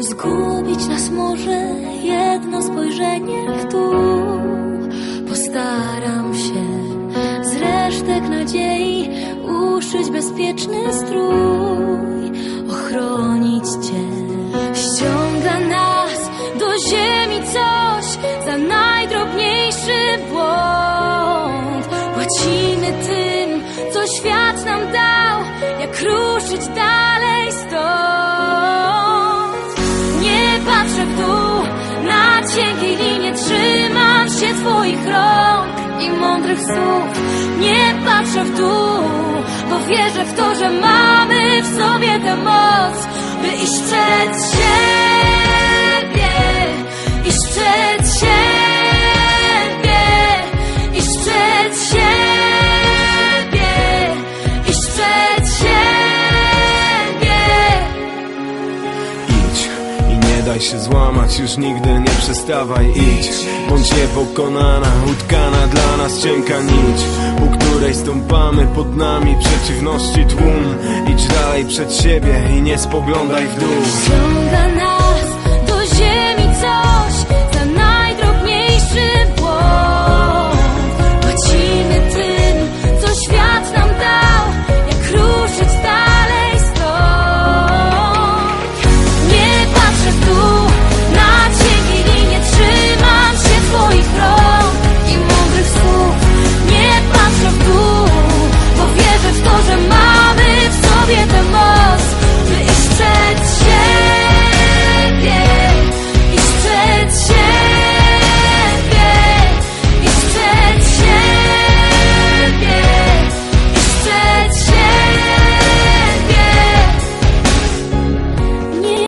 Zgubić nas może jedno spojrzenie dół. Postaram się z resztek nadziei uszyć bezpieczny strój, ochronić cię. Ściąga nas do ziemi coś za najdrobniejszy błąd. Płacimy tym, co świat nam dał, jak ruszyć dalej stąd. Cienkiej linie trzymam się twoich rąk i mądrych słów. Nie patrzę w dół, bo wierzę w to, że mamy w sobie tę moc, by iść przed daj się złamać, już nigdy nie przestawaj Idź, bądź niepokonana, utkana dla nas cienka nić U której stąpamy pod nami przeciwności tłum. Idź dalej przed siebie i nie spoglądaj w dół. Ciąga nas